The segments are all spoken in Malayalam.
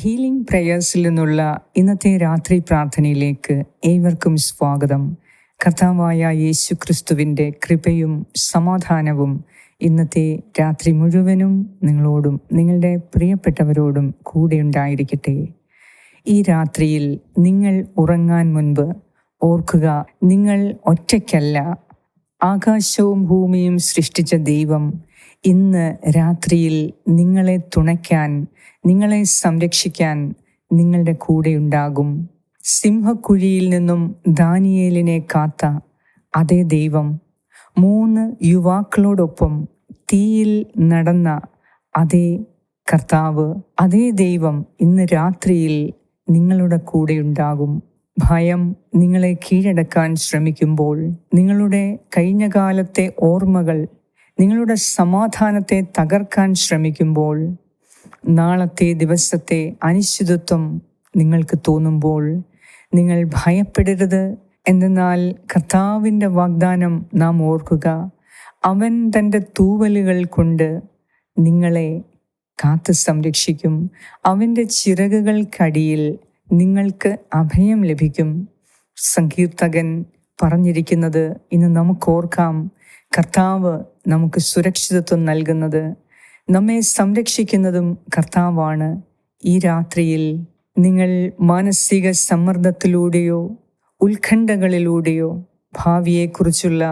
ഹീലിംഗ് പ്രേയേഴ്സിൽ നിന്നുള്ള ഇന്നത്തെ രാത്രി പ്രാർത്ഥനയിലേക്ക് ഏവർക്കും സ്വാഗതം. കഥാവായ യേശു ക്രിസ്തുവിന്റെ കൃപയും സമാധാനവും ഇന്നത്തെ രാത്രി മുഴുവനും നിങ്ങളോടും നിങ്ങളുടെ പ്രിയപ്പെട്ടവരോടും കൂടെ ഉണ്ടായിരിക്കട്ടെ. ഈ രാത്രിയിൽ നിങ്ങൾ ഉറങ്ങാൻ മുൻപ് ഓർക്കുക നിങ്ങൾ ഒറ്റയ്ക്കല്ല ആകാശവും ഭൂമിയും സൃഷ്ടിച്ച ദൈവം ഇന്ന് രാത്രിയിൽ നിങ്ങളെ തുണയ്ക്കാൻ നിങ്ങളെ സംരക്ഷിക്കാൻ നിങ്ങളുടെ കൂടെയുണ്ടാകും സിംഹക്കുഴിയിൽ നിന്നും ദാനിയേലിനെ കാത്ത അതേ ദൈവം. മൂന്ന് യുവാക്കളോടൊപ്പം തീയിൽ നടന്ന അതേ കർത്താവ് അതേ ദൈവം ഇന്ന് രാത്രിയിൽ നിങ്ങളുടെ കൂടെയുണ്ടാകും ഭയം നിങ്ങളെ കീഴടക്കാൻ ശ്രമിക്കുമ്പോൾ നിങ്ങളുടെ കഴിഞ്ഞ കാലത്തെ ഓർമ്മകൾ നിങ്ങളുടെ സമാധാനത്തെ തകർക്കാൻ ശ്രമിക്കുമ്പോൾ നാളത്തെ ദിവസത്തെ അനിശ്ചിതത്വം നിങ്ങൾക്ക് തോന്നുമ്പോൾ നിങ്ങൾ ഭയപ്പെടരുത്. എന്നാൽ കർത്താവിന്റെ വാഗ്ദാനം നാം ഓർക്കുക. അവൻ തന്റെ തൂവലുകൾ കൊണ്ട് നിങ്ങളെ കാത്തു സംരക്ഷിക്കും. അവന്റെ ചിറകുകൾക്കടിയിൽ നിങ്ങൾക്ക് അഭയം ലഭിക്കും. സങ്കീർത്തകൻ പറഞ്ഞിരിക്കുന്നത് ഇന്ന് നമുക്ക് ഓർക്കാം. കർത്താവ് നമുക്ക് സുരക്ഷിതത്വം നൽകുന്നത് നമ്മെ സംരക്ഷിക്കുന്നതും കർത്താവാണ്. ഈ രാത്രിയിൽ നിങ്ങൾ മാനസിക സമ്മർദ്ദത്തിലൂടെയോ ഉത്കണ്ഠകളിലൂടെയോ ഭാവിയെക്കുറിച്ചുള്ള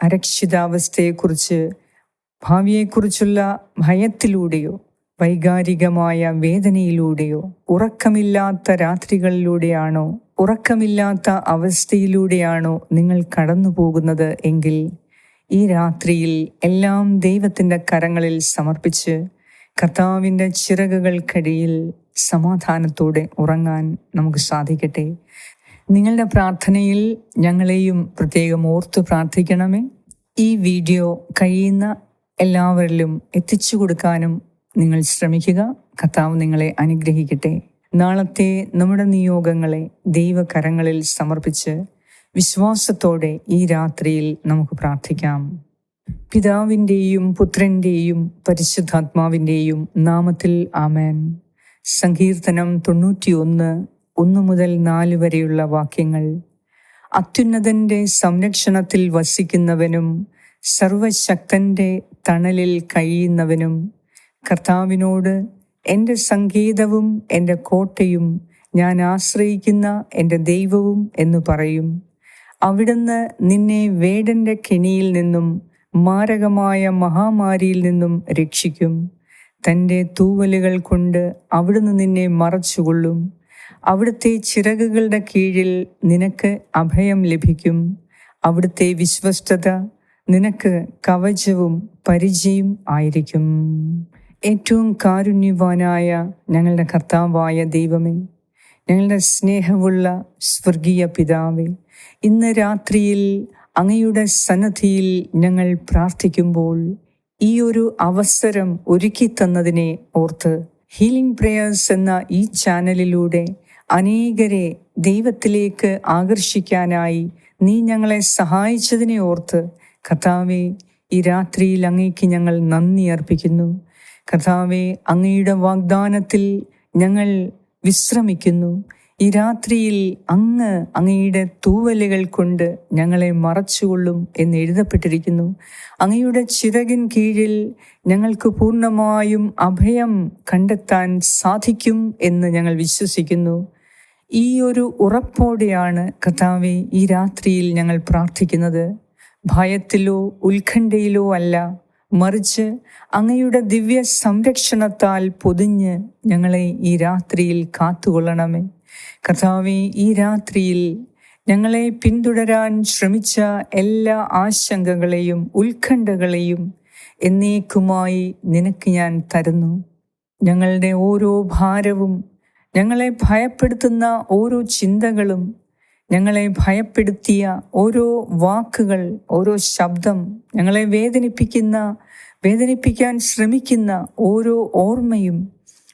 അരക്ഷിതാവസ്ഥയെക്കുറിച്ച് ഭാവിയെക്കുറിച്ചുള്ള ഭയത്തിലൂടെയോ വൈകാരികമായ വേദനയിലൂടെയോ ഉറക്കമില്ലാത്ത രാത്രികളിലൂടെയാണോ ഉറക്കമില്ലാത്ത അവസ്ഥയിലൂടെയാണോ നിങ്ങൾ കടന്നു പോകുന്നത് എങ്കിൽ ഈ രാത്രിയിൽ എല്ലാം ദൈവത്തിന്റെ കരങ്ങളിൽ സമർപ്പിച്ച് കർത്താവിന്റെ ചിറകുകൾക്കടിയിൽ സമാധാനത്തോടെ ഉറങ്ങാൻ നമുക്ക് സാധിക്കട്ടെ. നിങ്ങളുടെ പ്രാർത്ഥനയിൽ ഞങ്ങളെയും പ്രത്യേകം ഓർത്ത് പ്രാർത്ഥിക്കണമേ. ഈ വീഡിയോ കഴിയുന്ന എല്ലാവരിലും എത്തിച്ചു കൊടുക്കാനും നിങ്ങൾ ശ്രമിക്കുക. കർത്താവ് നിങ്ങളെ അനുഗ്രഹിക്കട്ടെ. നാളത്തെ നമ്മുടെ നിയോഗങ്ങളെ ദൈവകരങ്ങളിൽ സമർപ്പിച്ച് വിശ്വാസത്തോടെ ഈ രാത്രിയിൽ നമുക്ക് പ്രാർത്ഥിക്കാം. പിതാവിന്റെയും പുത്രന്റെയും പരിശുദ്ധാത്മാവിന്റെയും നാമത്തിൽ ആമേൻ. സങ്കീർത്തനം തൊണ്ണൂറ്റിയൊന്ന് ഒന്ന് മുതൽ നാല് വരെയുള്ള വാക്യങ്ങൾ. അത്യുന്നതന്റെ സംരക്ഷണത്തിൽ വസിക്കുന്നവനും സർവശക്തന്റെ തണലിൽ കഴിയുന്നവനും കർത്താവിനോട് എന്റെ സംഗീതവും എന്റെ കോട്ടയും ഞാൻ ആശ്രയിക്കുന്ന എന്റെ ദൈവവും എന്ന് പറയും. അവിടുന്ന് നിന്നെ വേടന്റെ കെണിയിൽ നിന്നും മാരകമായ മഹാമാരിയിൽ നിന്നും രക്ഷിക്കും. തന്റെ തൂവലുകൾ കൊണ്ട് അവിടുന്ന് നിന്നെ മറച്ചുകൊള്ളും. അവിടുത്തെ ചിറകുകളുടെ കീഴിൽ നിനക്ക് അഭയം ലഭിക്കും. അവിടുത്തെ വിശ്വസ്തത നിനക്ക് കവചവും പരിചയം ആയിരിക്കും. ഏറ്റവും കാരുണ്യവാനായ ഞങ്ങളുടെ കർത്താവായ ദൈവമേ ഞങ്ങളുടെ സ്നേഹമുള്ള സ്വർഗീയ പിതാവേ ഇന്ന് രാത്രിയിൽ അങ്ങയുടെ സന്നദ്ധിയിൽ ഞങ്ങൾ പ്രാർത്ഥിക്കുമ്പോൾ ഈ ഒരു അവസരം ഒരുക്കി തന്നതിനെ ഓർത്ത് ഹീലിംഗ് പ്രേയേഴ്സ് എന്ന ഈ ചാനലിലൂടെ അനേകരെ ദൈവത്തിലേക്ക് ആകർഷിക്കാനായി നീ ഞങ്ങളെ സഹായിച്ചതിനെ ഓർത്ത് കർത്താവെ ഈ രാത്രിയിൽ അങ്ങേക്ക് ഞങ്ങൾ നന്ദി അർപ്പിക്കുന്നു. കർത്താവെ അങ്ങയുടെ വാഗ്ദാനത്തിൽ ഞങ്ങൾ വിശ്രമിക്കുന്നു. ഈ രാത്രിയിൽ അങ്ങ് അങ്ങയുടെ തൂവലുകൾ കൊണ്ട് ഞങ്ങളെ മറച്ചുകൊള്ളും എന്ന് എഴുതപ്പെട്ടിരിക്കുന്നു. അങ്ങയുടെ ചിറകിൻ കീഴിൽ ഞങ്ങൾക്ക് പൂർണമായും അഭയം കണ്ടെത്താൻ സാധിക്കും എന്ന് ഞങ്ങൾ വിശ്വസിക്കുന്നു. ഈ ഒരു ഉറപ്പോടെയാണ് കർത്താവെ ഈ രാത്രിയിൽ ഞങ്ങൾ പ്രാർത്ഥിക്കുന്നത്. ഭയത്തിലോ ഉത്കണ്ഠയിലോ അല്ല മറിച്ച് അങ്ങയുടെ ദിവ്യ സംരക്ഷണത്താൽ പൊതിഞ്ഞ് ഞങ്ങളെ ഈ രാത്രിയിൽ കാത്തുകൊള്ളണമേ. കർത്താവെ ഈ രാത്രിയിൽ ഞങ്ങളെ പിന്തുടരാൻ ശ്രമിച്ച എല്ലാ ആശങ്കകളെയും ഉത്കണ്ഠകളെയും എന്നേക്കുമായി നിനക്ക് ഞാൻ തരുന്നു. ഞങ്ങളുടെ ഓരോ ഭാരവും ഞങ്ങളെ ഭയപ്പെടുത്തുന്ന ഓരോ ചിന്തകളും ഞങ്ങളെ ഭയപ്പെടുത്തിയ ഓരോ വാക്കുകൾ ഓരോ ശബ്ദം ഞങ്ങളെ വേദനിപ്പിക്കുന്ന വേദനിപ്പിക്കാൻ ശ്രമിക്കുന്ന ഓരോ ഓർമ്മയും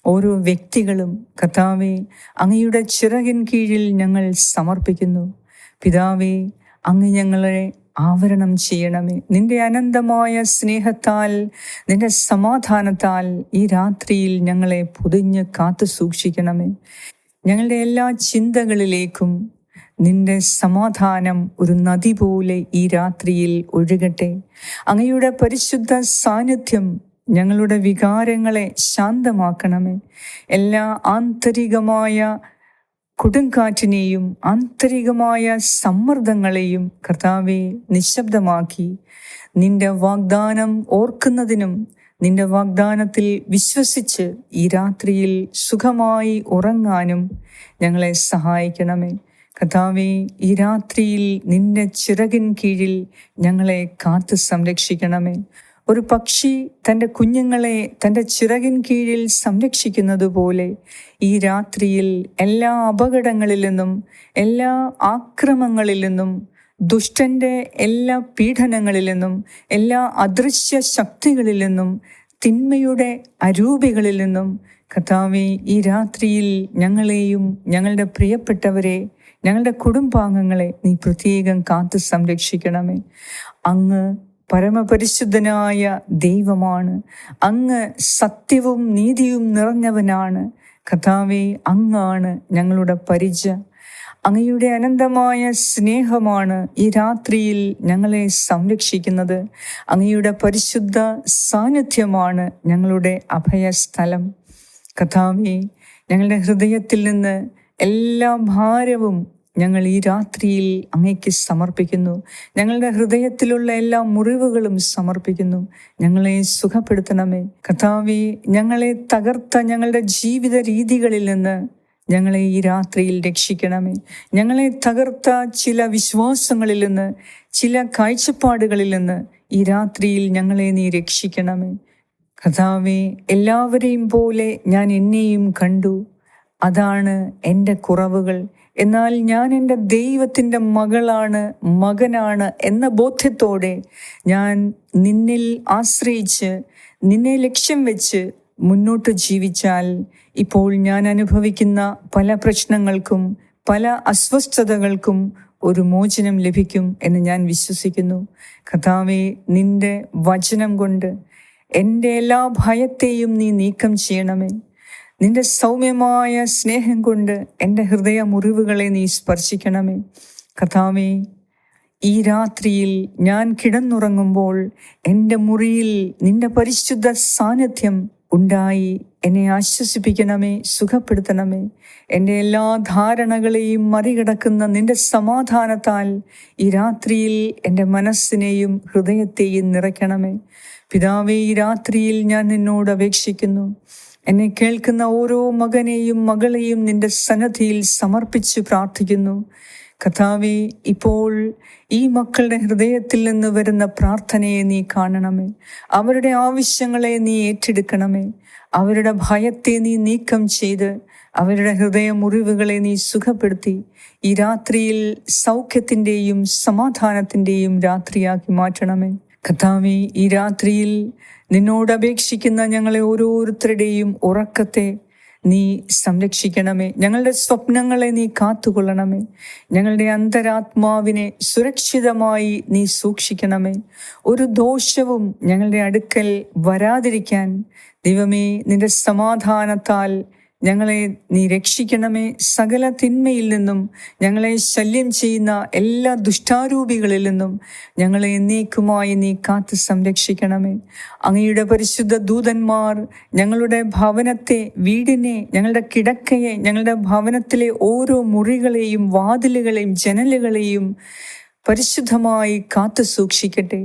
ഓരോ വ്യക്തികളും കർത്താവെ അങ്ങയുടെ ചിറകിൻ കീഴിൽ ഞങ്ങൾ സമർപ്പിക്കുന്നു. പിതാവെ അങ്ങ് ഞങ്ങളെ ആവരണം ചെയ്യണമേ. നിന്റെ അനന്തമായ സ്നേഹത്താൽ നിന്റെ സമാധാനത്താൽ ഈ രാത്രിയിൽ ഞങ്ങളെ പൊതിഞ്ഞ് കാത്തു സൂക്ഷിക്കണമേ ഞങ്ങളുടെ എല്ലാ ചിന്തകളിലേക്കും നിന്റെ സമാധാനം ഒരു നദി പോലെ ഈ രാത്രിയിൽ ഒഴുകട്ടെ. അങ്ങയുടെ പരിശുദ്ധ സാന്നിധ്യം ഞങ്ങളുടെ വികാരങ്ങളെ ശാന്തമാക്കണമേ. എല്ലാ ആന്തരികമായ കൊടുങ്കാറ്റിനെയും ആന്തരികമായ സമ്മർദ്ദങ്ങളെയും കർത്താവെ നിശബ്ദമാക്കി. നിന്റെ വാഗ്ദാനം ഓർക്കുന്നതിനും നിന്റെ വാഗ്ദാനത്തിൽ വിശ്വസിച്ച് ഈ രാത്രിയിൽ സുഖമായി ഉറങ്ങാനും ഞങ്ങളെ സഹായിക്കണമേ. കഥാവെ ഈ രാത്രിയിൽ നിന്റെ ചിറകിൻ കീഴിൽ ഞങ്ങളെ കാത്തു സംരക്ഷിക്കണമേ. ഒരു പക്ഷി തന്റെ കുഞ്ഞുങ്ങളെ തന്റെ ചിറകിൻ കീഴിൽ സംരക്ഷിക്കുന്നത് പോലെ ഈ രാത്രിയിൽ എല്ലാ അപകടങ്ങളിൽ നിന്നും എല്ലാ ആക്രമങ്ങളിൽ നിന്നും ദുഷ്ടന്റെ എല്ലാ പീഡനങ്ങളിൽ നിന്നും എല്ലാ അദൃശ്യ ശക്തികളിൽ നിന്നും തിന്മയുടെ അരൂപികളിൽ നിന്നും കഥാവി ഈ രാത്രിയിൽ ഞങ്ങളെയും ഞങ്ങളുടെ പ്രിയപ്പെട്ടവരെ ഞങ്ങളുടെ കുടുംബാംഗങ്ങളെ നീ പ്രത്യേകം കാത്തു സംരക്ഷിക്കണമേ. അങ്ങ് പരമപരിശുദ്ധനായ ദൈവമാണ്. അങ്ങ് സത്യവും നീതിയും നിറഞ്ഞവനാണ്. കഥാവെ അങ്ങാണ് ഞങ്ങളുടെ പരിച. അങ്ങയുടെ അനന്തമായ സ്നേഹമാണ് ഈ രാത്രിയിൽ ഞങ്ങളെ സംരക്ഷിക്കുന്നത്. അങ്ങയുടെ പരിശുദ്ധ സാന്നിധ്യമാണ് ഞങ്ങളുടെ അഭയസ്ഥലം. കഥാവെ ഞങ്ങളുടെ ഹൃദയത്തിൽ നിന്ന് എല്ലാ ഭാരവും ഞങ്ങൾ ഈ രാത്രിയിൽ അങ്ങയ്ക്ക് സമർപ്പിക്കുന്നു. ഞങ്ങളുടെ ഹൃദയത്തിലുള്ള എല്ലാ മുറിവുകളും സമർപ്പിക്കുന്നു. ഞങ്ങളെ സുഖപ്പെടുത്തണമേ. കഥാവി ഞങ്ങളെ തകർത്ത ഞങ്ങളുടെ ജീവിത രീതികളിൽ നിന്ന് ഞങ്ങളെ ഈ രാത്രിയിൽ രക്ഷിക്കണമേ. ഞങ്ങളെ തകർത്ത ചില വിശ്വാസങ്ങളിൽ നിന്ന് ചില കാഴ്ചപ്പാടുകളിൽ നിന്ന് ഈ രാത്രിയിൽ ഞങ്ങളെ നീ രക്ഷിക്കണമേ. കഥാവെ എല്ലാവരെയും പോലെ ഞാൻ എന്നെയും കണ്ടു. അതാണ് എന്റെ കുറവുകൾ. എന്നാൽ ഞാൻ എന്റെ ദൈവത്തിന്റെ മകളാണ് മകനാണ് എന്ന ബോധ്യത്തോടെ ഞാൻ നിന്നിൽ ആശ്രയിച്ച് നിന്നെ ലക്ഷ്യം വെച്ച് മുന്നോട്ട് ജീവിച്ചാൽ ഇപ്പോൾ ഞാൻ അനുഭവിക്കുന്ന പല പ്രശ്നങ്ങൾക്കും പല അസ്വസ്ഥതകൾക്കും ഒരു മോചനം ലഭിക്കും എന്ന് ഞാൻ വിശ്വസിക്കുന്നു. കഥാവെ നിന്റെ വചനം കൊണ്ട് എന്റെ എല്ലാ ഭയത്തെയും നീ നീക്കം ചെയ്യണമേ. നിന്റെ സൗമ്യമായ സ്നേഹം കൊണ്ട് എന്റെ ഹൃദയ മുറിവുകളെ നീ സ്പർശിക്കണമേ. കഥാമേ ഈ രാത്രിയിൽ ഞാൻ കിടന്നുറങ്ങുമ്പോൾ എന്റെ മുറിയിൽ നിന്റെ പരിശുദ്ധ സാന്നിധ്യം ഉണ്ടായി. എന്നെ ആശ്വസിപ്പിക്കണമേ സുഖപ്പെടുത്തണമേ. എന്റെ എല്ലാ ധാരണകളെയും മറികടക്കുന്ന നിന്റെ സമാധാനത്താൽ ഈ രാത്രിയിൽ എന്റെ മനസ്സിനെയും ഹൃദയത്തെയും നിറയ്ക്കണമേ. പിതാവേ ഈ രാത്രിയിൽ ഞാൻ നിന്നോട് അപേക്ഷിക്കുന്നു. എന്നെ കേൾക്കുന്ന ഓരോ മകനെയും മകളെയും നിന്റെ സന്നദ്ധിയിൽ സമർപ്പിച്ച് പ്രാർത്ഥിക്കുന്നു. കഥാവെ ഇപ്പോൾ ഈ മക്കളുടെ ഹൃദയത്തിൽ നിന്ന് വരുന്ന പ്രാർത്ഥനയെ നീ കാണണമേ. അവരുടെ ആവശ്യങ്ങളെ നീ ഏറ്റെടുക്കണമേ. അവരുടെ ഭയത്തെ നീ നീക്കം ചെയ്ത് അവരുടെ ഹൃദയ മുറിവുകളെ നീ സുഖപ്പെടുത്തി. ഈ രാത്രിയിൽ സൗഖ്യത്തിന്റെയും സമാധാനത്തിന്റെയും രാത്രിയാക്കി മാറ്റണമേ. കഥാവി ഈ രാത്രിയിൽ നിന്നോട് അപേക്ഷിക്കുന്ന ഞങ്ങളെ ഓരോരുത്തരുടെയും ഉറക്കത്തെ നീ സംരക്ഷിക്കണമേ. ഞങ്ങളുടെ സ്വപ്നങ്ങളെ നീ കാത്തുകൊള്ളണമേ. ഞങ്ങളുടെ അന്തരാത്മാവിനെ സുരക്ഷിതമായി നീ സൂക്ഷിക്കണമേ. ഒരു ദോഷവും ഞങ്ങളുടെ അടുക്കൽ വരാതിരിക്കാൻ ദൈവമേ നിന്റെ സമാധാനത്താൽ ഞങ്ങളെ നീ രക്ഷിക്കണമേ. സകല തിന്മയിൽ നിന്നും ഞങ്ങളെ ശല്യം ചെയ്യുന്ന എല്ലാ ദുഷ്ടാരൂപികളിൽ നിന്നും ഞങ്ങളെ എന്നേക്കുമായി നീ കാത്തു സംരക്ഷിക്കണമേ. അങ്ങയുടെ പരിശുദ്ധ ദൂതന്മാർ ഞങ്ങളുടെ ഭവനത്തെ വീടിനെ ഞങ്ങളുടെ കിടക്കയെ ഞങ്ങളുടെ ഭവനത്തിലെ ഓരോ മുറികളെയും വാതിലുകളെയും ജനലുകളെയും പരിശുദ്ധമായി കാത്തു സൂക്ഷിക്കട്ടെ.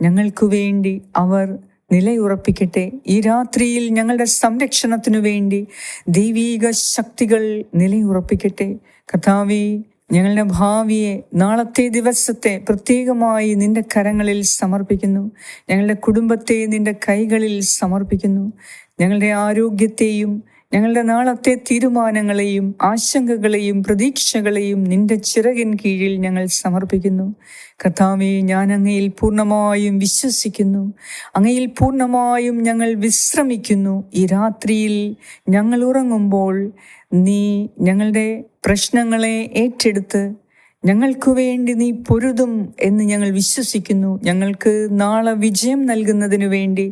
ഞങ്ങൾക്കു വേണ്ടി അവർ നിലയുറപ്പിക്കട്ടെ. ഈ രാത്രിയിൽ ഞങ്ങളുടെ സംരക്ഷണത്തിനു വേണ്ടി ദൈവീക ശക്തികൾ നിലയുറപ്പിക്കട്ടെ. കഥാവി ഞങ്ങളുടെ ഭാവിയെ നാളത്തെ ദിവസത്തെ പ്രത്യേകമായി നിന്റെ കരങ്ങളിൽ സമർപ്പിക്കുന്നു. ഞങ്ങളുടെ കുടുംബത്തെ നിന്റെ കൈകളിൽ സമർപ്പിക്കുന്നു. ഞങ്ങളുടെ ആരോഗ്യത്തെയും ഞങ്ങളുടെ നാളത്തെ തീരുമാനങ്ങളെയും ആശങ്കകളെയും പ്രതീക്ഷകളെയും നിന്റെ ചിറകിൻ കീഴിൽ ഞങ്ങൾ സമർപ്പിക്കുന്നു. കർത്താവെ ഞാൻ അങ്ങയിൽ പൂർണമായും വിശ്വസിക്കുന്നു. അങ്ങയിൽ പൂർണമായും ഞങ്ങൾ വിശ്രമിക്കുന്നു. ഈ രാത്രിയിൽ ഞങ്ങൾ ഉറങ്ങുമ്പോൾ നീ ഞങ്ങളുടെ പ്രശ്നങ്ങളെ ഏറ്റെടുത്ത് ഞങ്ങൾക്ക് വേണ്ടി നീ പൊരുതും എന്ന് ഞങ്ങൾ വിശ്വസിക്കുന്നു. ഞങ്ങൾക്ക് നാളെ വിജയം നൽകുന്നതിനു വേണ്ടി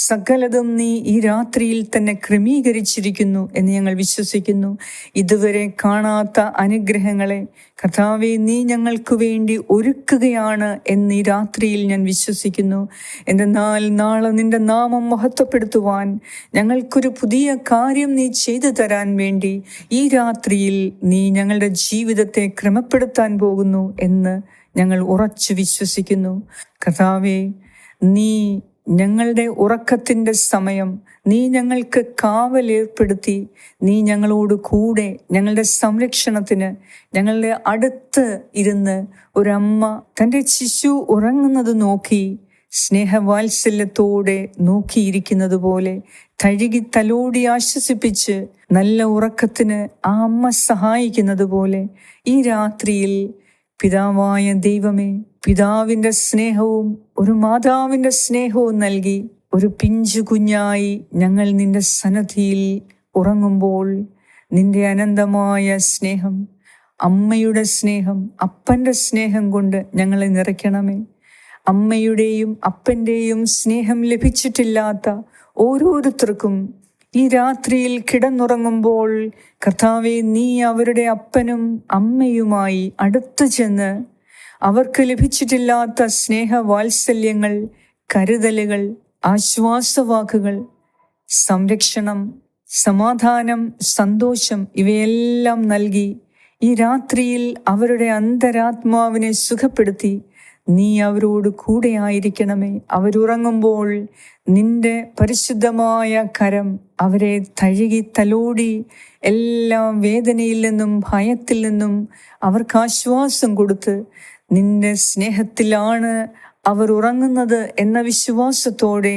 സകലതും നീ ഈ രാത്രിയിൽ തന്നെ ക്രമീകരിച്ചിരിക്കുന്നു എന്ന് ഞങ്ങൾ വിശ്വസിക്കുന്നു. ഇതുവരെ കാണാത്ത അനുഗ്രഹങ്ങളെ കഥാവെ നീ ഞങ്ങൾക്ക് വേണ്ടി ഒരുക്കുകയാണ് എന്ന് ഈ രാത്രിയിൽ ഞാൻ വിശ്വസിക്കുന്നു. എന്തെന്നാൽ നാളെ നിന്റെ നാമം മഹത്വപ്പെടുത്തുവാൻ ഞങ്ങൾക്കൊരു പുതിയ കാര്യം നീ ചെയ്തു തരാൻ വേണ്ടി ഈ രാത്രിയിൽ നീ ഞങ്ങളുടെ ജീവിതത്തെ ക്രമപ്പെടുത്താൻ പോകുന്നു എന്ന് ഞങ്ങൾ ഉറച്ചു വിശ്വസിക്കുന്നു. കഥാവെ നീ ഞങ്ങളുടെ ഉറക്കത്തിന്റെ സമയം നീ ഞങ്ങൾക്ക് കാവൽ ഏർപ്പെടുത്തി. നീ ഞങ്ങളോട് കൂടെ ഞങ്ങളുടെ സംരക്ഷണത്തിന് ഞങ്ങളുടെ അടുത്ത് ഇരുന്ന് ഒരമ്മ തന്റെ ശിശു ഉറങ്ങുന്നത് നോക്കി സ്നേഹവാത്സല്യത്തോടെ നോക്കിയിരിക്കുന്നത് പോലെ തഴുകി തലോടി ആശ്വസിപ്പിച്ച് നല്ല ഉറക്കത്തിന് ആ അമ്മ സഹായിക്കുന്നത് പോലെ ഈ രാത്രിയിൽ പിതാവായ ദൈവമേ പിതാവിന്റെ സ്നേഹവും ഒരു മാതാവിന്റെ സ്നേഹവും നൽകി ഒരു പിഞ്ചു കുഞ്ഞായി ഞങ്ങൾ നിന്റെ സന്നദ്ധിയിൽ ഉറങ്ങുമ്പോൾ നിന്റെ അനന്തമായ സ്നേഹം അമ്മയുടെ സ്നേഹം അപ്പന്റെ സ്നേഹം കൊണ്ട് ഞങ്ങളെ നിറയ്ക്കണമേ. അമ്മയുടെയും അപ്പന്റെയും സ്നേഹം ലഭിച്ചിട്ടില്ലാത്ത ഓരോരുത്തർക്കും ഈ രാത്രിയിൽ കിടന്നുറങ്ങുമ്പോൾ കർത്താവെ നീ അവരുടെ അപ്പനും അമ്മയുമായി അടുത്തു ചെന്ന് അവർക്ക് ലഭിച്ചിട്ടില്ലാത്ത സ്നേഹ വാത്സല്യങ്ങൾ കരുതലുകൾ ആശ്വാസവാക്കുകൾ സംരക്ഷണം സമാധാനം സന്തോഷം ഇവയെല്ലാം നൽകി ഈ രാത്രിയിൽ അവരുടെ അന്തരാത്മാവിനെ സുഖപ്പെടുത്തി നീ അവരോട് കൂടെയായിരിക്കണമേ. അവരുറങ്ങുമ്പോൾ നിന്റെ പരിശുദ്ധമായ കരം അവരെ തഴുകി തലോടി എല്ലാം വേദനയിൽ നിന്നും ഭയത്തിൽ നിന്നും അവർക്ക് ആശ്വാസം കൊടുത്ത് നിന്റെ സ്നേഹത്തിലാണ് അവർ ഉറങ്ങുന്നത് എന്ന വിശ്വാസത്തോടെ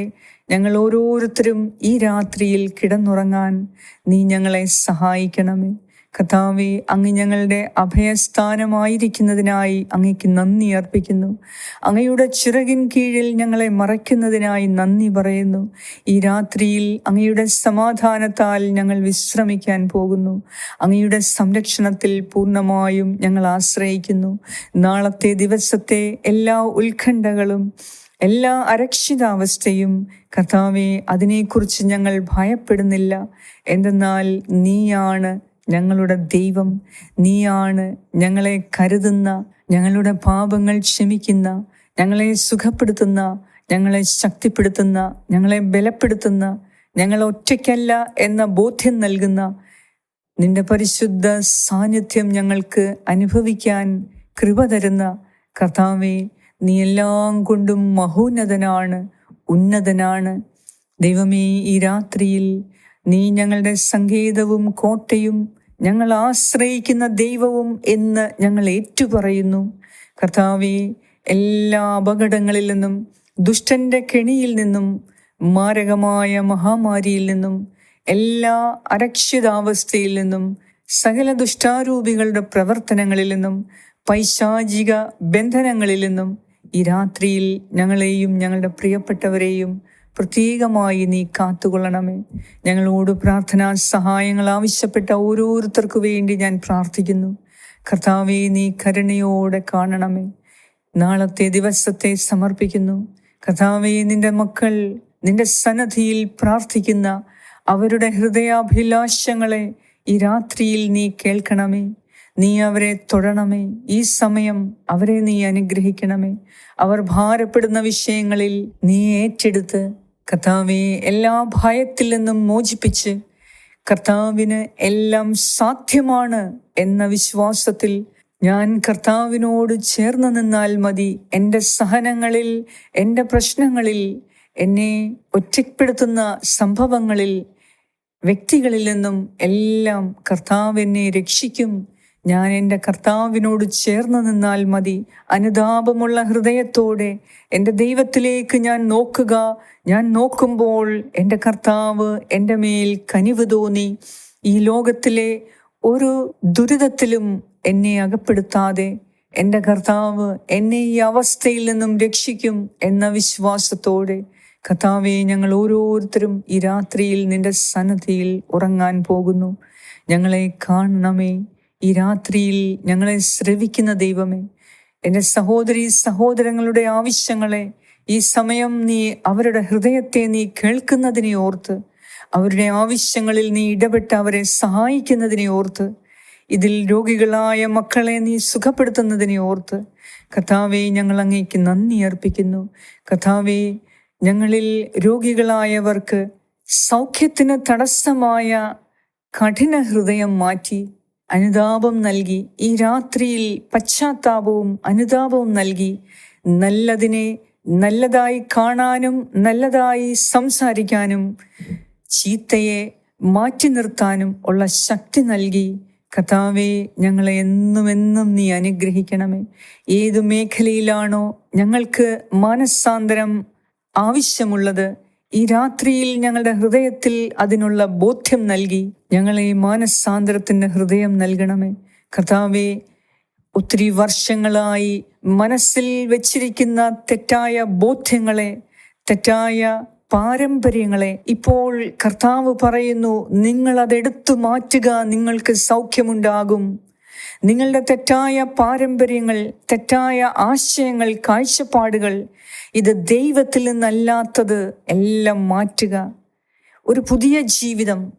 ഞങ്ങൾ ഓരോരുത്തരും ഈ രാത്രിയിൽ കിടന്നുറങ്ങാൻ നീ ഞങ്ങളെ സഹായിക്കണമേ. കഥാവെ അങ്ങ് ഞങ്ങളുടെ അഭയസ്ഥാനമായിരിക്കുന്നതിനായി അങ്ങയ്ക്ക് നന്ദി അർപ്പിക്കുന്നു. അങ്ങയുടെ ചിറകിൻ കീഴിൽ ഞങ്ങളെ മറയ്ക്കുന്നതിനായി നന്ദി പറയുന്നു. ഈ രാത്രിയിൽ അങ്ങയുടെ സമാധാനത്താൽ ഞങ്ങൾ വിശ്രമിക്കാൻ പോകുന്നു. അങ്ങയുടെ സംരക്ഷണത്തിൽ പൂർണമായും ഞങ്ങൾ ആശ്രയിക്കുന്നു. നാളത്തെ ദിവസത്തെ എല്ലാ ഉത്കണ്ഠകളും എല്ലാ അരക്ഷിതാവസ്ഥയും കർത്താവെ അതിനെക്കുറിച്ച് ഞങ്ങൾ ഭയപ്പെടുന്നില്ല. എന്തെന്നാൽ നീയാണ് ഞങ്ങളുടെ ദൈവം നീയാണ്. ഞങ്ങളെ കരുതുന്ന ഞങ്ങളുടെ പാപങ്ങൾ ക്ഷമിക്കുന്ന ഞങ്ങളെ സുഖപ്പെടുത്തുന്ന ഞങ്ങളെ ശക്തിപ്പെടുത്തുന്ന ഞങ്ങളെ ബലപ്പെടുത്തുന്ന ഞങ്ങൾ ഒറ്റയ്ക്കല്ല എന്ന ബോധ്യം നൽകുന്ന നിന്റെ പരിശുദ്ധ സാന്നിധ്യം ഞങ്ങൾക്ക് അനുഭവിക്കാൻ കൃപ തരുന്ന കർത്താവെ നീ എല്ലാം കൊണ്ടും മഹോന്നതനാണ് ഉന്നതനാണ്. ദൈവമേ ഈ രാത്രിയിൽ നീ ഞങ്ങളുടെ സംഗീതവും കോട്ടയും ഞങ്ങൾ ആശ്രയിക്കുന്ന ദൈവവും എന്ന് ഞങ്ങൾ ഏറ്റുപറയുന്നു. കർത്താവെ എല്ലാ അപകടങ്ങളിൽ നിന്നും ദുഷ്ടന്റെ കെണിയിൽ നിന്നും മാരകമായ മഹാമാരിയിൽ നിന്നും എല്ലാ അരക്ഷിതാവസ്ഥയിൽ നിന്നും സകല ദുഷ്ടാരൂപികളുടെ പ്രവർത്തനങ്ങളിൽ നിന്നും പൈശാചിക ബന്ധനങ്ങളിൽ നിന്നും ഈ രാത്രിയിൽ ഞങ്ങളെയും ഞങ്ങളുടെ പ്രിയപ്പെട്ടവരെയും പ്രത്യേകമായി നീ കാത്തുകൊള്ളണമേ. ഞങ്ങളോട് പ്രാർത്ഥനാ സഹായങ്ങൾ ആവശ്യപ്പെട്ട ഓരോരുത്തർക്കു വേണ്ടി ഞാൻ പ്രാർത്ഥിക്കുന്നു. കർത്താവെ നീ കരുണയോടെ കാണണമേ. നാളത്തെ ദിവസത്തെ സമർപ്പിക്കുന്നു. കർത്താവെ നിന്റെ മക്കൾ നിന്റെ സന്നദ്ധിയിൽ പ്രാർത്ഥിക്കുന്ന അവരുടെ ഹൃദയാഭിലാഷങ്ങളെ ഈ രാത്രിയിൽ നീ കേൾക്കണമേ. നീ അവരെ തൊടണമേ. ഈ സമയം അവരെ നീ അനുഗ്രഹിക്കണമേ. അവർ ഭാരപ്പെടുന്ന വിഷയങ്ങളിൽ നീ ഏറ്റെടുത്ത് കർത്താവെ എല്ലാ ഭയത്തിൽ നിന്നും മോചിപ്പിച്ച് കർത്താവിന് എല്ലാം സാധ്യമാണ് എന്ന വിശ്വാസത്തിൽ ഞാൻ കർത്താവിനോട് ചേർന്ന് നിന്നാൽ മതി. എന്റെ സഹനങ്ങളിൽ എന്റെ പ്രശ്നങ്ങളിൽ എന്നെ ഒറ്റപ്പെടുത്തുന്ന സംഭവങ്ങളിൽ വ്യക്തികളിൽ നിന്നും എല്ലാം കർത്താവ് എന്നെ രക്ഷിക്കും ഞാൻ എന്റെ കർത്താവിനോട് ചേർന്ന് നിന്നാൽ മതി. അനുതാപമുള്ള ഹൃദയത്തോടെ എന്റെ ദൈവത്തിലേക്ക് ഞാൻ നോക്കുക. ഞാൻ നോക്കുമ്പോൾ എന്റെ കർത്താവ് എന്റെ മേൽ കനിവ് തോന്നി. ഈ ലോകത്തിലെ ഒരു ദുരിതത്തിലും എന്നെ അകപ്പെടുത്താതെ എന്റെ കർത്താവ് എന്നെ ഈ അവസ്ഥയിൽ നിന്നും രക്ഷിക്കും എന്ന വിശ്വാസത്തോടെ. കർത്താവെ ഞങ്ങൾ ഓരോരുത്തരും ഈ രാത്രിയിൽ നിന്റെ സന്നദ്ധിയിൽ ഉറങ്ങാൻ പോകുന്നു. ഞങ്ങളെ കാണണമേ. ഈ രാത്രിയിൽ ഞങ്ങളെ ശ്രവിക്കുന്ന ദൈവമേ എന്റെ സഹോദരി സഹോദരങ്ങളുടെ ആവശ്യങ്ങളെ ഈ സമയം നീ അവരുടെ ഹൃദയത്തെ നീ കേൾക്കുന്നതിനെ ഓർത്ത് അവരുടെ ആവശ്യങ്ങളിൽ നീ ഇടപെട്ട് അവരെ സഹായിക്കുന്നതിനെ ഓർത്ത് ഇതിൽ രോഗികളായ മക്കളെ നീ സുഖപ്പെടുത്തുന്നതിനെ ഓർത്ത് കഥാവെ ഞങ്ങൾ അങ്ങേക്ക് നന്ദി അർപ്പിക്കുന്നു. കഥാവെ ഞങ്ങളിൽ രോഗികളായവർക്ക് സൗഖ്യത്തിന് തടസ്സമായ കഠിന ഹൃദയം മാറ്റി അനുതാപം നൽകി. ഈ രാത്രിയിൽ പശ്ചാത്താപവും അനുതാപവും നൽകി. നല്ലതിനെ നല്ലതായി കാണാനും നല്ലതായി സംസാരിക്കാനും ചീത്തയെ മാറ്റി നിർത്താനും ഉള്ള ശക്തി നൽകി. കഥാവേ ഞങ്ങളെ എന്നും എന്നും നീ അനുഗ്രഹിക്കണമേ. ഏതു മേഖലയിലാണോ ഞങ്ങൾക്ക് മാനസാന്തരം ആവശ്യമുള്ളത് ഈ രാത്രിയിൽ ഞങ്ങളുടെ ഹൃദയത്തിൽ അതിനുള്ള ബോധ്യം നൽകി. ഞങ്ങളെ മാനസാന്തരത്തിന്റെ ഹൃദയം നൽകണമേ. കർത്താവെ ഒത്തിരി വർഷങ്ങളായി മനസ്സിൽ വച്ചിരിക്കുന്ന തെറ്റായ ബോധ്യങ്ങളെ തെറ്റായ പാരമ്പര്യങ്ങളെ ഇപ്പോൾ കർത്താവ് പറയുന്നു നിങ്ങൾ അതെടുത്തു മാറ്റുക നിങ്ങൾക്ക് സൗഖ്യമുണ്ടാകും. നിങ്ങളുടെ തെറ്റായ പാരമ്പര്യങ്ങൾ തെറ്റായ ആശയങ്ങൾ കാഴ്ചപ്പാടുകൾ ഇത് ദൈവത്തിൽ നിന്നല്ലാത്തത് എല്ലാം മാറ്റുക. ഒരു പുതിയ ജീവിതം.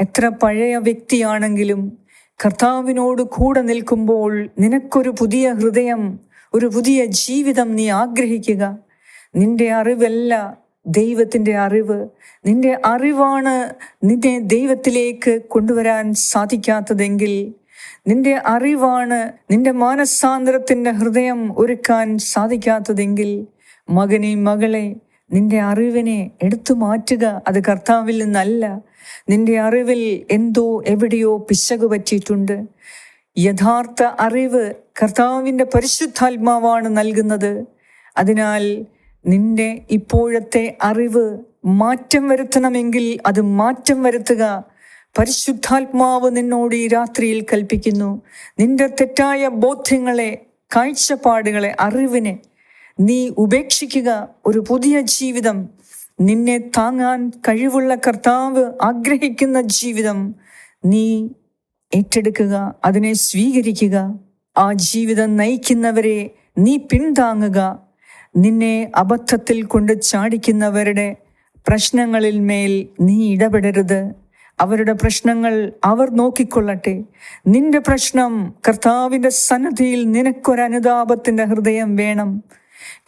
എത്ര പഴയ വ്യക്തിയാണെങ്കിലും കർത്താവിനോട് കൂടെ നിൽക്കുമ്പോൾ നിനക്കൊരു പുതിയ ഹൃദയം ഒരു പുതിയ ജീവിതം നീ ആഗ്രഹിക്കുക. നിന്റെ അറിവല്ല ദൈവത്തിന്റെ അറിവ്. നിന്റെ അറിവാണ് നിന്നെ ദൈവത്തിലേക്ക് കൊണ്ടുവരാൻ സാധിക്കാത്തതെങ്കിൽ നിന്റെ അറിവാണ് നിന്റെ മാനസാന്തരത്തിന്റെ ഹൃദയം ഒരുക്കാൻ സാധിക്കാത്തതെങ്കിൽ മകനെ മകളെ നിന്റെ അറിവിനെ എടുത്തു മാറ്റുക അത് കർത്താവിൽ നിന്നല്ല. നിന്റെ അറിവിൽ എന്തോ എവിടെയോ പിശക് പറ്റിയിട്ടുണ്ട്. യഥാർത്ഥ അറിവ് കർത്താവിന്റെ പരിശുദ്ധാത്മാവാണ് നൽകുന്നത്. അതിനാൽ നിന്റെ ഇപ്പോഴത്തെ അറിവ് മാറ്റം വരുത്തണമെങ്കിൽ അത് മാറ്റം വരുത്തുക. പരിശുദ്ധാത്മാവ് നിന്നോട് ഈ രാത്രിയിൽ കൽപ്പിക്കുന്നു. നിന്റെ തെറ്റായ ബോധ്യങ്ങളെ കാഴ്ചപ്പാടുകളെ അറിവിനെ നീ ഉപേക്ഷിക്കുക ഒരു പുതിയ ജീവിതം. നിന്നെ താങ്ങാൻ കഴിവുള്ള കർത്താവ് ആഗ്രഹിക്കുന്ന ജീവിതം നീ ഏറ്റെടുക്കുക അതിനെ സ്വീകരിക്കുക. ആ ജീവിതം നയിക്കുന്നവരെ നീ പിന്താങ്ങുക നിന്നെ അബദ്ധത്തിൽ കൊണ്ട് ചാടിക്കുന്നവരുടെ പ്രശ്നങ്ങളിൽ മേൽ നീ ഇടപെടരുത്. അവരുടെ പ്രശ്നങ്ങൾ അവർ നോക്കിക്കൊള്ളട്ടെ. നിന്റെ പ്രശ്നം കർത്താവിന്റെ സന്നദ്ധിയിൽ നിനക്കൊരനുതാപത്തിന്റെ ഹൃദയം വേണം.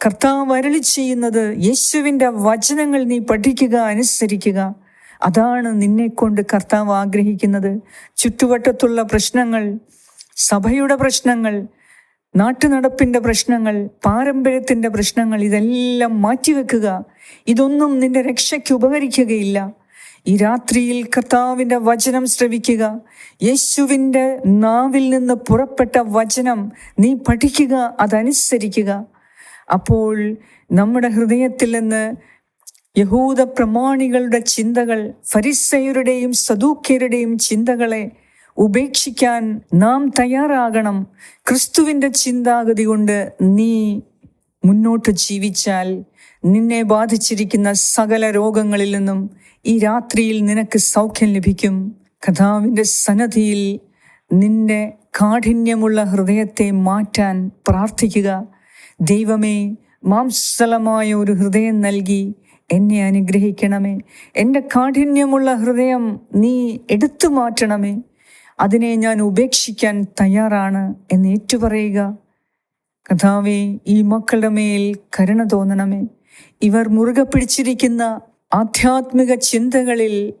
കർത്താവ് അരളി ചെയ്യുന്നത് യേശുവിന്റെ വചനങ്ങൾ നീ പഠിക്കുക അനുസരിക്കുക. അതാണ് നിന്നെ കൊണ്ട് കർത്താവ് ആഗ്രഹിക്കുന്നത്. ചുറ്റുവട്ടത്തുള്ള പ്രശ്നങ്ങൾ സഭയുടെ പ്രശ്നങ്ങൾ നാട്ടുനടപ്പിന്റെ പ്രശ്നങ്ങൾ പാരമ്പര്യത്തിന്റെ പ്രശ്നങ്ങൾ ഇതെല്ലാം മാറ്റിവെക്കുക. ഇതൊന്നും നിന്റെ രക്ഷയ്ക്ക് ഉപകരിക്കുകയില്ല. ഈ രാത്രിയിൽ കർത്താവിന്റെ വചനം ശ്രവിക്കുക. യേശുവിന്റെ നാവിൽ നിന്ന് പുറപ്പെട്ട വചനം നീ പഠിക്കുക അതനുസരിക്കുക. അപ്പോൾ നമ്മുടെ ഹൃദയത്തിൽ നിന്ന് യഹൂദ പ്രമാണികളുടെ ചിന്തകൾ ഫരിസയരുടെയും സദൂക്യരുടെയും ചിന്തകളെ ഉപേക്ഷിക്കാൻ നാം തയ്യാറാകണം. ക്രിസ്തുവിന്റെ ചിന്താഗതി കൊണ്ട് നീ മുന്നോട്ട് ജീവിച്ചാൽ നിന്നെ ബാധിച്ചിരിക്കുന്ന സകല രോഗങ്ങളിൽ നിന്നും ഈ രാത്രിയിൽ നിനക്ക് സൗഖ്യം ലഭിക്കും. കഥാവിന്റെ സന്നദ്ധിയിൽ നിന്റെ കാഠിന്യമുള്ള ഹൃദയത്തെ മാറ്റാൻ പ്രാർത്ഥിക്കുക. ദൈവമേ മാംസലമായ ഒരു ഹൃദയം നൽകി എന്നെ അനുഗ്രഹിക്കണമേ. എന്റെ കാഠിന്യമുള്ള ഹൃദയം നീ എടുത്തു മാറ്റണമേ. അതിനെ ഞാൻ ഉപേക്ഷിക്കാൻ തയ്യാറാണ് എന്ന് ഏറ്റുപറയുക. കഥാവേ ഈ മക്കളുടെ മേൽ കരുണ തോന്നണമേ. ഇവർ മുറുകെ പിടിച്ചിരിക്കുന്ന ആധ്യാത്മിക ചിന്തകളിൽ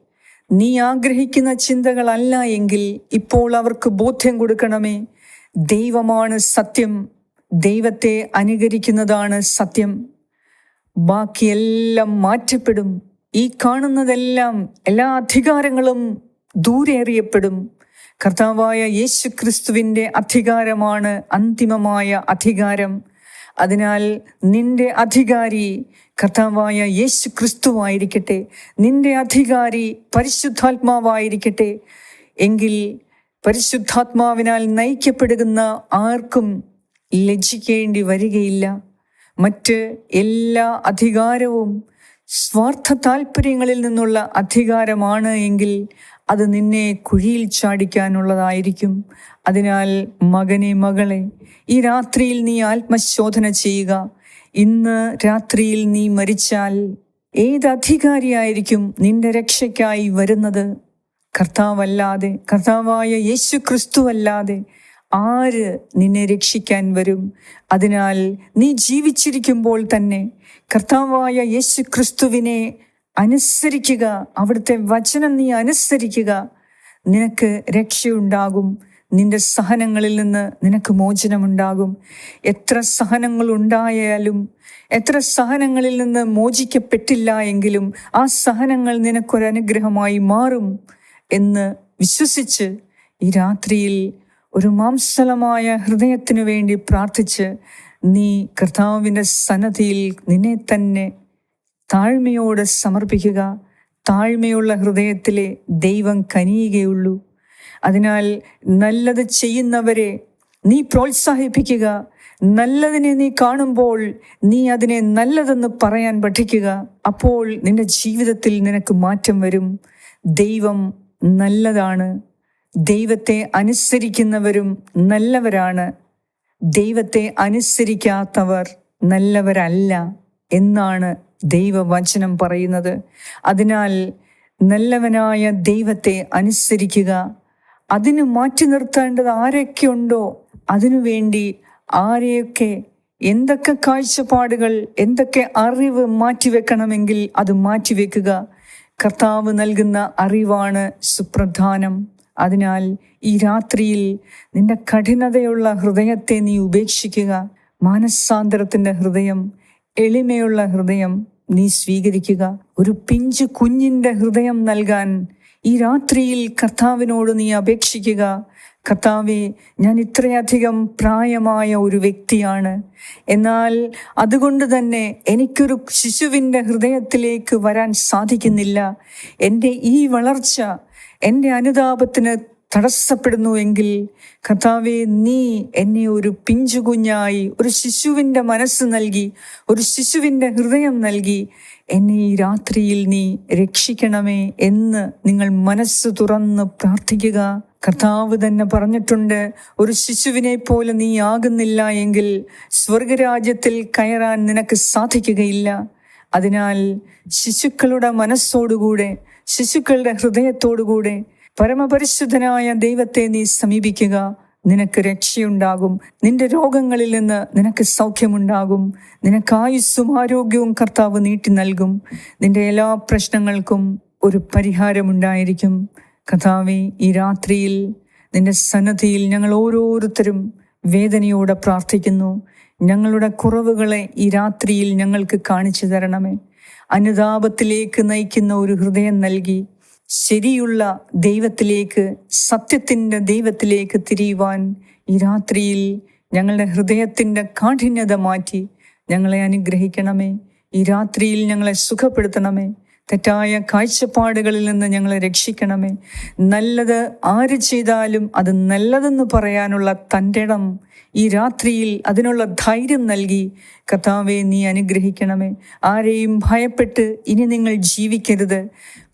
നീ ആഗ്രഹിക്കുന്ന ചിന്തകളല്ല എങ്കിൽ ഇപ്പോൾ അവർക്ക് ബോധ്യം കൊടുക്കണമേ. ദൈവമാണ് സത്യം. ദൈവത്തെ അനുകരിക്കുന്നതാണ് സത്യം. ബാക്കിയെല്ലാം മാറ്റപ്പെടും. ഈ കാണുന്നതെല്ലാം എല്ലാ അധികാരങ്ങളും ദൂരേറിയപ്പെടും. കർത്താവായ യേശു ക്രിസ്തുവിന്റെ അധികാരമാണ് അന്തിമമായ അധികാരം. അതിനാൽ നിന്റെ അധികാരി കർത്താവായ യേശു ക്രിസ്തുവായിരിക്കട്ടെ നിന്റെ അധികാരി പരിശുദ്ധാത്മാവായിരിക്കട്ടെ. എങ്കിൽ പരിശുദ്ധാത്മാവിനാൽ നയിക്കപ്പെടുന്ന ആർക്കും ലജ്ജിക്കേണ്ടി വരികയില്ല. മറ്റ് എല്ലാ അധികാരവും സ്വാർത്ഥ താല്പര്യങ്ങളിൽ നിന്നുള്ള അധികാരമാണ് എങ്കിൽ അത് നിന്നെ കുഴിയിൽ ചാടിക്കാനുള്ളതായിരിക്കും. അതിനാൽ മകനെ മകളെ ഈ രാത്രിയിൽ നീ ആത്മശോധന ചെയ്യുക. ഇന്ന് രാത്രിയിൽ നീ മരിച്ചാൽ ഏത് അധികാരിയായിരിക്കും നിന്റെ രക്ഷയ്ക്കായി വരുന്നത്? കർത്താവല്ലാതെ കർത്താവായ യേശു ക്രിസ്തുവല്ലാതെ ആര് നിന്നെ രക്ഷിക്കാൻ വരും? അതിനാൽ നീ ജീവിച്ചിരിക്കുമ്പോൾ തന്നെ കർത്താവായ യേശു ക്രിസ്തുവിനെ അനുസരിക്കുക. അവിടുത്തെ വചനം നീ അനുസരിക്കുക. നിനക്ക് രക്ഷയുണ്ടാകും. നിന്റെ സഹനങ്ങളിൽ നിന്ന് നിനക്ക് മോചനമുണ്ടാകും. എത്ര സഹനങ്ങൾ ഉണ്ടായാലും എത്ര സഹനങ്ങളിൽ നിന്ന് മോചിക്കപ്പെട്ടില്ല എങ്കിലും ആ സഹനങ്ങൾ നിനക്കൊരനുഗ്രഹമായി മാറും എന്ന് വിശ്വസിച്ച് ഈ രാത്രിയിൽ ഒരു മാംസലമായ ഹൃദയത്തിനു വേണ്ടി പ്രാർത്ഥിച്ച് നീ കർത്താവിന്റെ സന്നദ്ധിയിൽ നിന്നെ തന്നെ താഴ്മയോടെ സമർപ്പിക്കുക. താഴ്മയുള്ള ഹൃദയത്തിലെ ദൈവം കനിയുകയുള്ളൂ. അതിനാൽ നല്ലത് ചെയ്യുന്നവരെ നീ പ്രോത്സാഹിപ്പിക്കുക. നല്ലതിനെ നീ കാണുമ്പോൾ നീ അതിനെ നല്ലതെന്ന് പറയാൻ പഠിക്കുക. അപ്പോൾ നിന്റെ ജീവിതത്തിൽ നിനക്ക് മാറ്റം വരും. ദൈവം നല്ലതാണ്. ദൈവത്തെ അനുസരിക്കുന്നവരും നല്ലവരാണ്. ദൈവത്തെ അനുസരിക്കാത്തവർ നല്ലവരല്ല എന്നാണ് ദൈവവചനം പറയുന്നത്. അതിനാൽ നല്ലവനായ ദൈവത്തെ അനുസരിക്കുക അതിന് മാറ്റി നിർത്തേണ്ടത് ആരൊക്കെയുണ്ടോ അതിനുവേണ്ടി ആരെയൊക്കെ എന്തൊക്കെ കാഴ്ചപ്പാടുകൾ എന്തൊക്കെ അറിവ് മാറ്റിവെക്കണമെങ്കിൽ അത് മാറ്റിവെക്കുക. കർത്താവ് നൽകുന്ന അറിവാണ് സുപ്രധാനം. അതിനാൽ ഈ രാത്രിയിൽ നിന്റെ കഠിനതയുള്ള ഹൃദയത്തെ നീ ഉപേക്ഷിക്കുക. മാനസാന്തരത്തിന്റെ ഹൃദയം എളിമയുള്ള ഹൃദയം നീ സ്വീകരിക്കുക. ഒരു പിഞ്ചു കുഞ്ഞിന്റെ ഹൃദയം നൽകാൻ ഈ രാത്രിയിൽ കർത്താവിനോട് നീ അപേക്ഷിക്കുക. കർത്താവെ ഞാൻ ഇത്രയധികം പ്രായമായ ഒരു വ്യക്തിയാണ്. എന്നാൽ അതുകൊണ്ട് തന്നെ എനിക്കൊരു ശിശുവിന്റെ ഹൃദയത്തിലേക്ക് വരാൻ സാധിക്കുന്നില്ല. എന്റെ ഈ വളർച്ച എന്റെ അനുതാപത്തിന് തടസ്സപ്പെടുന്നു എങ്കിൽ കർത്താവെ നീ എന്നെ ഒരു പിഞ്ചുകുഞ്ഞായി ഒരു ശിശുവിന്റെ മനസ്സ് നൽകി ഒരു ശിശുവിന്റെ ഹൃദയം നൽകി എന്നെ ഈ രാത്രിയിൽ നീ രക്ഷിക്കണമേ എന്ന് നിങ്ങൾ മനസ്സ് തുറന്ന് പ്രാർത്ഥിക്കുക. കർത്താവ് തന്നെ പറഞ്ഞിട്ടുണ്ട് ഒരു ശിശുവിനെ പോലെ നീ ആകുന്നില്ല എങ്കിൽ സ്വർഗരാജ്യത്തിൽ കയറാൻ നിനക്ക് സാധിക്കുകയില്ല. അതിനാൽ ശിശുക്കളുടെ മനസ്സോടുകൂടെ ശിശുക്കളുടെ ഹൃദയത്തോടുകൂടെ പരമപരിശുദ്ധനായ ദൈവത്തെ നീ സമീപിക്കുക. നിനക്ക് രക്ഷയുണ്ടാകും. നിന്റെ രോഗങ്ങളിൽ നിന്ന് നിനക്ക് സൗഖ്യമുണ്ടാകും. നിനക്ക് ആയുസ്സും ആരോഗ്യവും കർത്താവ് നീട്ടി നൽകും. നിന്റെ എല്ലാ പ്രശ്നങ്ങൾക്കും ഒരു പരിഹാരമുണ്ടായിരിക്കും. കർത്താവെ ഈ രാത്രിയിൽ നിന്റെ സന്നദ്ധിയിൽ ഞങ്ങൾ ഓരോരുത്തരും വേദനയോടെ പ്രാർത്ഥിക്കുന്നു. ഞങ്ങളുടെ കുറവുകളെ ഈ രാത്രിയിൽ ഞങ്ങൾക്ക് കാണിച്ചു തരണമേ. അനുതാപത്തിലേക്ക് നയിക്കുന്ന ഒരു ഹൃദയം നൽകി ശരിയുള്ള ദൈവത്തിലേക്ക് സത്യത്തിന്റെ ദൈവത്തിലേക്ക് തിരിയുവാൻ ഈ രാത്രിയിൽ ഞങ്ങളുടെ ഹൃദയത്തിന്റെ കാഠിന്യത മാറ്റി ഞങ്ങളെ അനുഗ്രഹിക്കണമേ. ഈ രാത്രിയിൽ ഞങ്ങളെ സുഖപ്പെടുത്തണമേ. തെറ്റായ കാഴ്ചപ്പാടുകളിൽ നിന്ന് ഞങ്ങളെ രക്ഷിക്കണമേ. നല്ലത് ആര് ചെയ്താലും അത് നല്ലതെന്ന് പറയാനുള്ള തന്റെ ഇടം ഈ രാത്രിയിൽ അതിനുള്ള ധൈര്യം നൽകി കർത്താവെ നീ അനുഗ്രഹിക്കണമേ. ആരെയും ഭയപ്പെട്ട് ഇനി നിങ്ങൾ ജീവിക്കരുത്.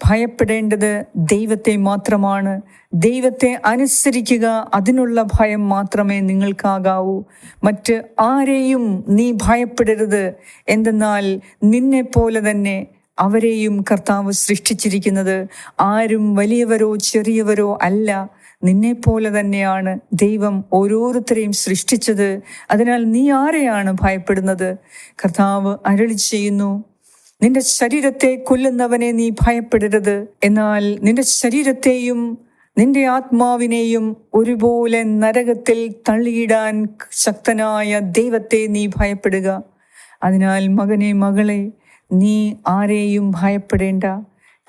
ഭയപ്പെടേണ്ടത് ദൈവത്തെ മാത്രമാണ്. ദൈവത്തെ അനുസരിക്കുക അതിനുള്ള ഭയം മാത്രമേ നിങ്ങൾക്കാകാവൂ. മറ്റ് ആരെയും നീ ഭയപ്പെടരുത്. എന്തെന്നാൽ നിന്നെ പോലെ തന്നെ അവരെയും കർത്താവ് സൃഷ്ടിച്ചിരിക്കുന്നത് ആരും വലിയവരോ ചെറിയവരോ അല്ല. നിന്നെ പോലെ തന്നെയാണ് ദൈവം ഓരോരുത്തരെയും സൃഷ്ടിച്ചത്. അതിനാൽ നീ ആരെയാണ് ഭയപ്പെടുന്നത്? കർത്താവ് അരളി ചെയ്യുന്നു. നിന്റെ ശരീരത്തെ കൊല്ലുന്നവനെ നീ ഭയപ്പെടരുത്. എന്നാൽ നിന്റെ ശരീരത്തെയും നിന്റെ ആത്മാവിനെയും ഒരുപോലെ നരകത്തിൽ തള്ളിയിടാൻ ശക്തനായ ദൈവത്തെ നീ ഭയപ്പെടുക. അതിനാൽ മകനെ മകളെ നീ ആരെയും ഭയപ്പെടേണ്ട.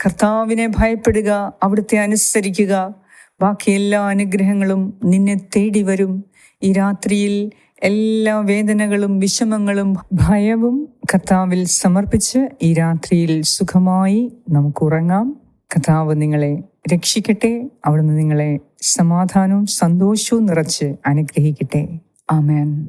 കർത്താവിനെ ഭയപ്പെടുക അവിടുത്തെ അനുസരിക്കുക. ബാക്കി എല്ലാ അനുഗ്രഹങ്ങളും നിന്നെ തേടി വരും. ഈ രാത്രിയിൽ എല്ലാ വേദനകളും വിഷമങ്ങളും ഭയവും കർത്താവിൽ സമർപ്പിച്ച് ഈ രാത്രിയിൽ സുഖമായി നമുക്ക് ഉറങ്ങാം. കർത്താവ് നിങ്ങളെ രക്ഷിക്കട്ടെ. അവിടുന്ന് നിങ്ങളെ സമാധാനവും സന്തോഷവും നിറച്ച് അനുഗ്രഹിക്കട്ടെ. ആമേൻ.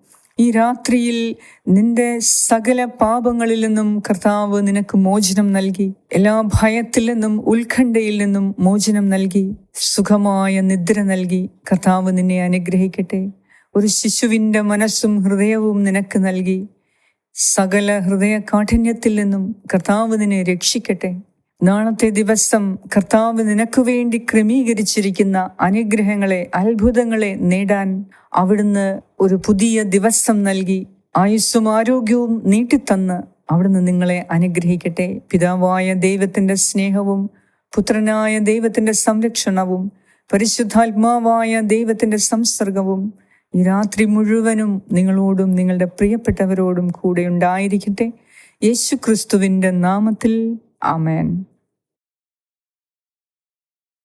ഈ രാത്രിയിൽ നിന്റെ സകല പാപങ്ങളിൽ നിന്നും കർത്താവ് നിനക്ക് മോചനം നൽകി. എല്ലാ ഭയത്തിൽ നിന്നും ഉത്കണ്ഠയിൽ നിന്നും മോചനം നൽകി. സുഖമായ നിദ്ര നൽകി. കർത്താവ് നിന്നെ അനുഗ്രഹിക്കട്ടെ. ഒരു ശിശുവിന്റെ മനസ്സും ഹൃദയവും നിനക്ക് നൽകി. സകല ഹൃദയ കാഠിന്യത്തിൽ നിന്നും കർത്താവ് നിന്നെ രക്ഷിക്കട്ടെ. നാളത്തെ ദിവസം കർത്താവ് നിനക്ക് വേണ്ടി ക്രമീകരിച്ചിരിക്കുന്ന അനുഗ്രഹങ്ങളെ അത്ഭുതങ്ങളെ നേടാൻ അവിടുന്ന് ഒരു പുതിയ ദിവസം നൽകി. ആയുസ്സും ആരോഗ്യവും നീട്ടിത്തന്ന് അവിടുന്ന് നിങ്ങളെ അനുഗ്രഹിക്കട്ടെ. പിതാവായ ദൈവത്തിന്റെ സ്നേഹവും പുത്രനായ ദൈവത്തിന്റെ സംരക്ഷണവും പരിശുദ്ധാത്മാവായ ദൈവത്തിന്റെ സംസർഗവും ഈ രാത്രി മുഴുവനും നിങ്ങളോടും നിങ്ങളുടെ പ്രിയപ്പെട്ടവരോടും കൂടെ ഉണ്ടായിരിക്കട്ടെ. യേശു ക്രിസ്തുവിന്റെ നാമത്തിൽ ആമേൻ.